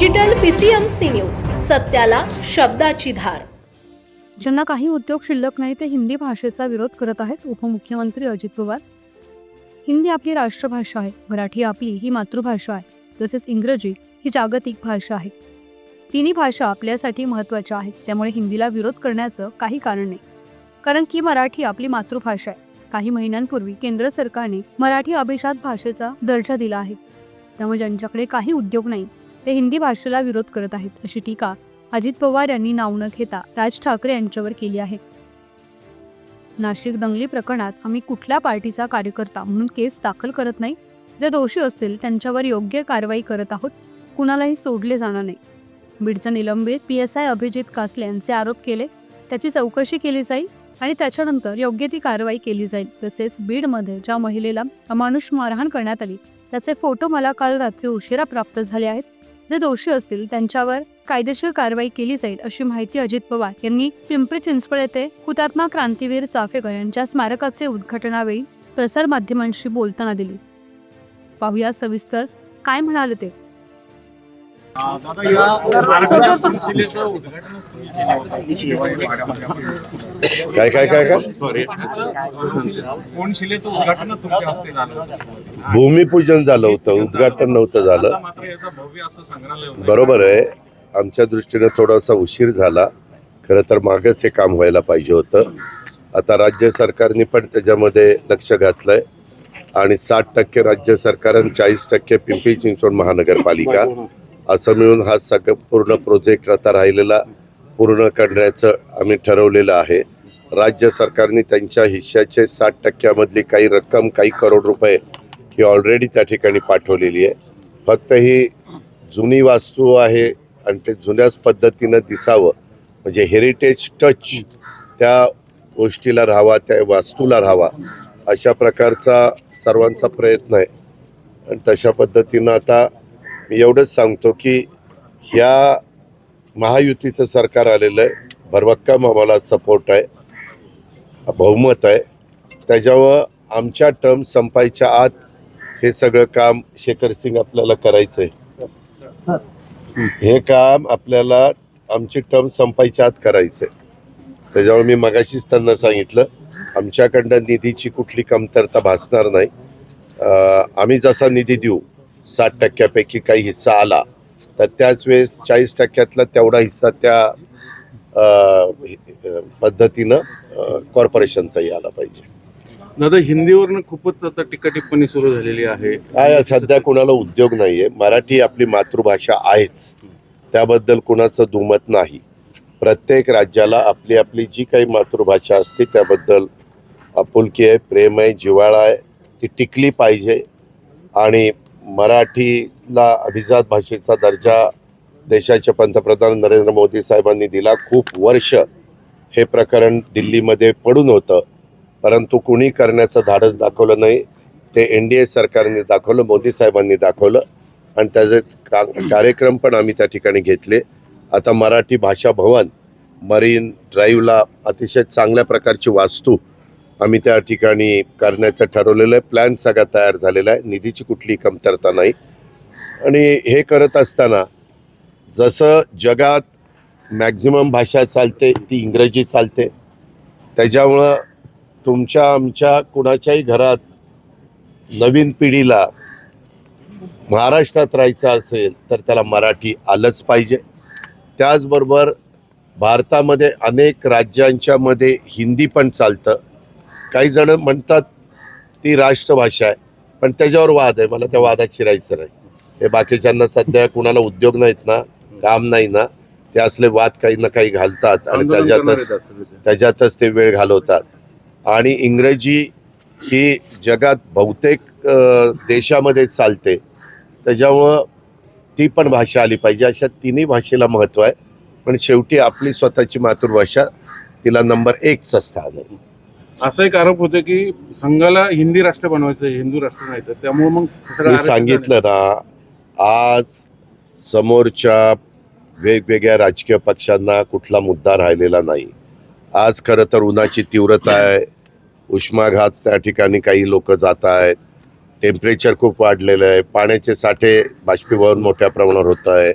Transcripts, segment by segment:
Digital PCMC news सत्याला शब्दाची धार. ज्यांना काही उद्योग शिल्लक नाही ते हिंदी भाषेचा विरोध करत आहेत उपमुख्यमंत्री अजित पवार. हिंदी आपली राष्ट्रभाषा आहे मराठी आपली ही मातृभाषा आहे तसेच इंग्रजी ही जागतिक भाषा आहे. तिन्ही भाषा आपल्यासाठी महत्त्वाच्या आहेत त्यामुळे हिंदीला विरोध करण्याचं काही कारण नाही. कारण की मराठी आपली मातृभाषा आहे. काही महिन्यांपूर्वी केंद्र सरकारने मराठी अभिजात भाषेचा दर्जा दिला आहे. त्यामुळे ज्यांच्याकडे काही उद्योग नाही ते हिंदी भाषेला विरोध करत आहेत अशी टीका अजित पवार यांनी नाव न घेता राज ठाकरे यांच्यावर केली आहे. नाशिक दंगली प्रकरणात आम्ही कुठल्या पार्टीचा कार्यकर्ता म्हणून केस दाखल करत नाही? जे दोषी असतील त्यांच्यावर योग्य कारवाई करत आहोत कुणालाही सोडले जाणार नाही. बीडचा निलंबित P S I Abhijit Kasle यांचे आरोप केले त्याची चौकशी केली जाईल आणि त्याच्यानंतर योग्य ती कारवाई केली जाईल. तसेच बीडमध्ये ज्या महिलेला अमानुष मारहाण करण्यात आली त्याचे फोटो मला काल रात्री उशिरा प्राप्त झाले आहेत. जे दोषी असतील त्यांच्यावर कायदेशीर कारवाई केली जाईल अशी माहिती अजित पवार यांनी पिंपरी चिंचवड येथे हुतात्मा क्रांतीवीर चाफेकर यांच्या स्मारकाचे उद्घाटनावेळी प्रसारमाध्यमांशी बोलताना दिली. पाहूया सविस्तर काय म्हणाले ते. काय काय काय काय? भूमिपूजन झालं होतं उद्घाटन नव्हतं झालं. मात्र याचं भव्य असं संग्रहालय होतं. बरोबर आहे. आमच्या दृष्टीने थोडासा उशीर झाला. खरं तर मागच हे काम व्हायला पाहिजे होतं. आता राज्य सरकारने पण त्याच्यामध्ये लक्ष घातलंय. आणि साठ टक्के राज्य सरकार आणि चाळीस टक्के पिंपरी चिंचवड महानगरपालिका असं मिळून हा सगळं पूर्ण प्रोजेक्ट आता राहिलेला पूर्ण करण्याचं आम्ही ठरवलेलं आहे. राज्य सरकारने त्यांच्या हिश्श्याचे साठ टक्क्यामधली काही रक्कम काही करोड रुपये ही ऑलरेडी त्या ठिकाणी पाठवलेली आहे. फक्त ही जुनी वास्तू आहे आणि ते जुन्याच पद्धतीनं दिसावं. म्हणजे हेरिटेज टच त्या गोष्टीला राहावा त्या वास्तूला राहावा अशा प्रकारचा सर्वांचा प्रयत्न आहे. आणि तशा पद्धतीनं आता मी एवढंच सांगतो की ह्या महायुतीचं सरकार आलेलं आहे. भरभक्कम आम्हाला सपोर्ट आहे. बहुमत आहे. त्याच्यामुळं आमच्या टर्म संपायच्या आत हे सगळं काम शेखर सिंग आपल्याला करायचं आहे हे काम आपल्याला आमची टर्म संपायच्या आत करायचं आहे त्याच्यामुळे मी मगाशीच त्यांना सांगितलं आमच्याकडनं निधीची कुठली कमतरता भासणार नाही. आम्ही जसा निधी देऊ साठ टक्क्यापैकी काही हिस्सा आला तर त्याच वेळेस चाळीस टक्क्यातला तेवढा हिस्सा त्या पद्धतीनं कॉर्पोरेशनचाही आला पाहिजे. दादा हिंदीवरनं खूपच आता टीका टिप्पणी सुरू झालेली आहे. काय सध्या कुणाला उद्योग नाहीये. मराठी आपली मातृभाषा आहेच. त्याबद्दल कुणाचं दुमत नाही. प्रत्येक राज्याला आपली आपली जी काही मातृभाषा असते त्याबद्दल आपुलकी आहे प्रेम आहे जिव्हाळा आहे ती टिकली पाहिजे. आणि मराठीला अभिजात भाषेचा दर्जा देशाचे पंतप्रधान नरेंद्र मोदी साहेबांनी दिला. खूप वर्ष हे प्रकरण दिल्लीमध्ये पडून होतं. परंतु कुणी करण्याचं धाडस दाखवलं नाही. ते एन डी ए सरकारने दाखवलं मोदी साहेबांनी दाखवलं. आणि त्याचे का कार्यक्रम पण आम्ही त्या ठिकाणी घेतले. आता मराठी भाषा भवन मरीन ड्राईव्हला अतिशय चांगल्या प्रकारची वास्तू आम्ही त्या ठिकाणी करण्याचं ठरवलेलं आहे. प्लॅन सगळा तयार झालेला आहे. निधीची कुठली कमतरता नाही. आणि हे करत असताना जसं जगात मॅक्झिमम भाषा चालते ती इंग्रजी चालते त्याच्यामुळं तुमच्या आमच्या कुणाच्याही घरात नवीन पिढीला महाराष्ट्रात राहायचं असेल तर त्याला मराठी आलंच पाहिजे. त्याचबरोबर भारतामध्ये अनेक राज्यांच्यामध्ये हिंदी पण चालतं. काही जण म्हणतात ती राष्ट्रभाषा आहे पण त्याच्यावर वाद आहे. मला त्या वादात शिरायचं नाही. हे बाकीच्यांना सध्या कुणाला उद्योग नाहीत ना काम नाही ना ते असले वाद काही ना काही घालतात आणि त्याच्यातच. त्याच्यातच ते वेळ घालवतात. आणि इंग्रजी ही जगात बहुतेक देशामध्ये चालते. त्याच्यामुळं ती पण भाषा आली पाहिजे. अशा तिन्ही भाषेला महत्त्व आहे. पण शेवटी आपली स्वतःची मातृभाषा तिला नंबर एकचं स्थान आहे. असा एक आरोप होतो की संघाला हिंदी राष्ट्र बनवायचं हिंदू राष्ट्र नाही तर. त्यामुळे मग मी सांगितलं ना आज समोरच्या वेगवेगळ्या राजकीय पक्षांना कुठला मुद्दा राहिलेला नाही. आज खरं तर उन्हाची तीव्रता आहे उष्माघात त्या ठिकाणी काही लोक जात आहेत टेम्परेचर खूप वाढलेलं आहे पाण्याचे साठे बाष्पीभवन मोठ्या प्रमाणावर होत आहे.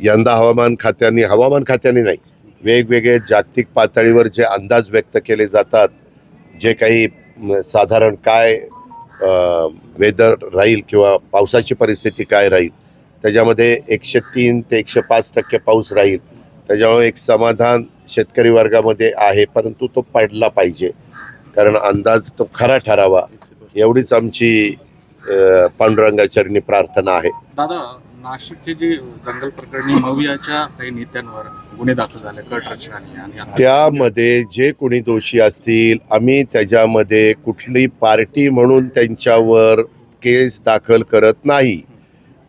यंदा हवामान खात्याने हवामान खात्याने नाही वेगवेगळे जागतिक पातळीवर जे अंदाज व्यक्त केले जातात जे काही साधारण काय वेदर राहील किंवा पावसाची परिस्थिती काय राहील त्याच्यामध्ये एकशे तीन ते एकशे पाच टक्के पाऊस राहील. त्याच्यामुळे एक समाधान शेतकरी वर्गामध्ये आहे परंतु तो पडला पाहिजे. कारण अंदाज तो खरा ठरावा. एवढीच आमची पांडुरंगाचरणी प्रार्थना आहे. दादा नाशिकचे जे दंगल प्रकरणी मवियाच्या काही नेत्यांवर गुन्हे दाखल झाले कट रचनाने त्यामध्ये जे कोणी दोषी असतील आम्ही त्याच्यामध्ये कुठली पार्टी म्हणून त्यांच्यावर केस दाखल करत नाही.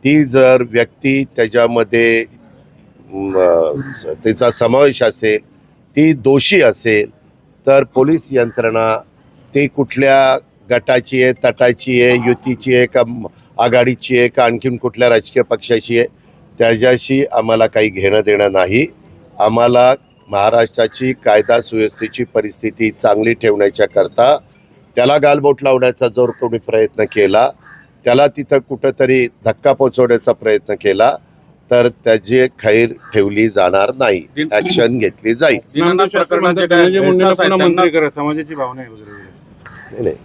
ती जर व्यक्ती त्याच्यामध्ये त्याचा समावेश असेल ती दोषी असेल तर पोलीस यंत्रणा ती कुठल्या गटाची आहे तटाची आहे युतीची आहे का आघाडीची आहे का आणखीन कुठल्या राजकीय पक्षाची आहे त्याच्याशी आम्हाला काही घेणं देणं नाही. आम्हाला महाराष्ट्राची कायदा सुव्यवस्थेची परिस्थिती चांगली ठेवण्याच्या करता त्याला गालबोट लावण्याचा जर कोणी प्रयत्न केला त्याला तिथं कुठंतरी धक्का पोचवण्याचा प्रयत्न केला तर त्याची खैर ठेवली जाणार नाही. ऍक्शन घेतली जाईल. नाही.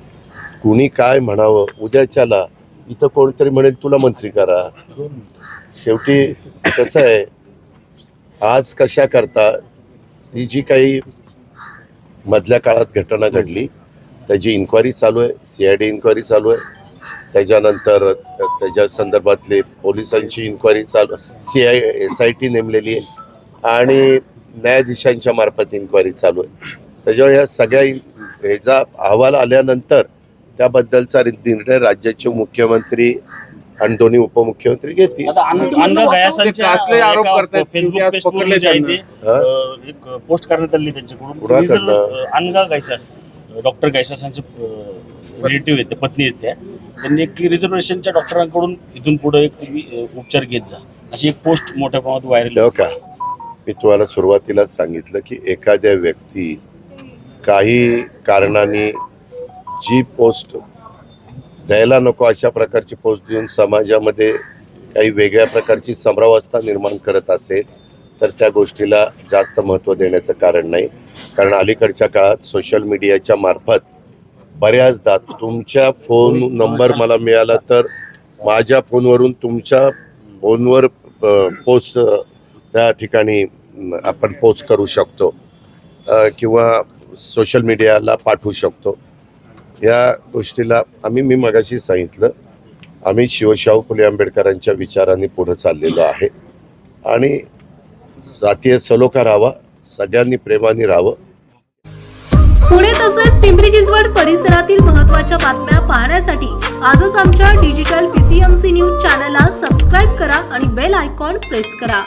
कुणी काय म्हणावं उद्याच्याला इथं कोणतरी म्हणेल तुला मंत्री करा. शेवटी कसं आहे आज कशा करता ती जी काही मधल्या काळात घटना घडली त्याची इन्क्वायरी चालू आहे सी आय डी इन्क्वायरी चालू आहे. त्याच्यानंतर त्याच्या संदर्भातली पोलिसांची इन्क्वायरी चालू C I S I T नेमलेली आहे. आणि न्यायाधीशांच्या मार्फत इन्क्वायरी चालू आहे. त्याच्यावर ह्या सगळ्या ह्याचा अहवाल आल्यानंतर त्याबद्दलचा निर्णय राज्याचे मुख्यमंत्री आणि दोन्ही उपमुख्यमंत्री घेतील. पोस्ट करण्यात आली त्यांच्याकडून. डॉक्टर गैसासांचे रिलेटिव्ह आहेत ते पत्नी आहेत त्या. त्यांनी एक रिझर्वेशनच्या डॉक्टरांकडून इथून पुढे एक तुम्ही उपचार घेत जा. अशी एक पोस्ट मोठ्या प्रमाणात व्हायरल का मी तुम्हाला सुरुवातीलाच सांगितलं की एखाद्या व्यक्ती काही कारणाने जी पोस्ट द्यायला नको अशा प्रकारची पोस्ट देऊन समाजामध्ये काही वेगळ्या प्रकारची समरावस्था निर्माण करत असेल तर त्या गोष्टीला जास्त महत्त्व देण्याचं कारण नाही. कारण अलीकडच्या काळात सोशल मीडियाच्या मार्फत बऱ्याचदा तुमच्या फोन नंबर मला मिळाला तर माझ्या फोनवरून तुमच्या फोनवर पोस्ट त्या ठिकाणी आपण पोस्ट करू शकतो. किंवा सोशल मीडियाला पाठवू शकतो. या गोष्टीला आम्ही मी मगाशी सांगितलं आम्ही शिवशाहू फुले आंबेडकरांच्या विचारांनी पुढं चाललेलो आहे. आणि जातीय सलोखा राहावा सगळ्यांनी प्रेमाने राहावं. पुणे तसेच पिंपरी चिंचवड परिसरातील महत्त्वाच्या बातम्या पाहण्यासाठी आजच आमच्या digital P C M C news चॅनलला सबस्क्राईब करा आणि बेल आयकॉन प्रेस करा.